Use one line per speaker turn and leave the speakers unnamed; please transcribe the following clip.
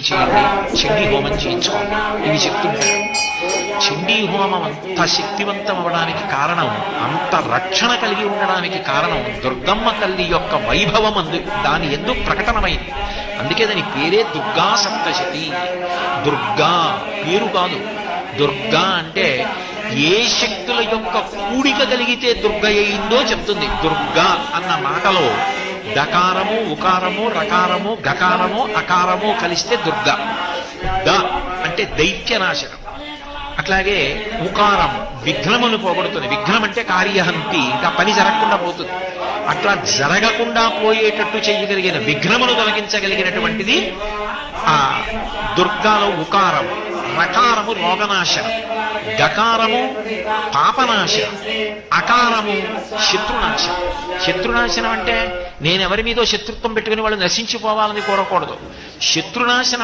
చేయండి చండీ హోమం చేయించుకోండి ఇవి చెప్తున్నారు చండీ హోమం అంత శక్తివంతం అవ్వడానికి కారణం అంత రక్షణ కలిగి ఉండడానికి కారణం దుర్గమ్మ తల్లి యొక్క వైభవం అందు దాని ఎందుకు ప్రకటనమైంది అందుకే దాని పేరే దుర్గా సప్తశతి దుర్గా పేరు కాదు. దుర్గా అంటే ఏ శక్తుల యొక్క కూడిక కలిగితే దుర్గ అయిందో చెప్తుంది. దుర్గా అన్న మాటలో దకారము ఉకారము రకారము గకారము అకారము కలిస్తే దుర్గ. ద అంటే దైత్యనాశనం అట్లాగే ఉకారం విఘ్నమును పోగొడుతుంది. విఘ్నం అంటే కార్యహంతి. ఇంకా పని జరగకుండా పోతుంది. అట్లా జరగకుండా పోయేటట్టు చేయగలిగిన విఘ్నమును తొలగించగలిగినటువంటిది ఆ దుర్గాలో ఉకారం. రకారము రోగనాశ గకారము పాపనాశ అకారము శత్రునాశ. శత్రునాశనం అంటే నేనెవరి మీదో శత్రుత్వం పెట్టుకుని వాళ్ళు నశించిపోవాలని కోరకూడదు. శత్రునాశనం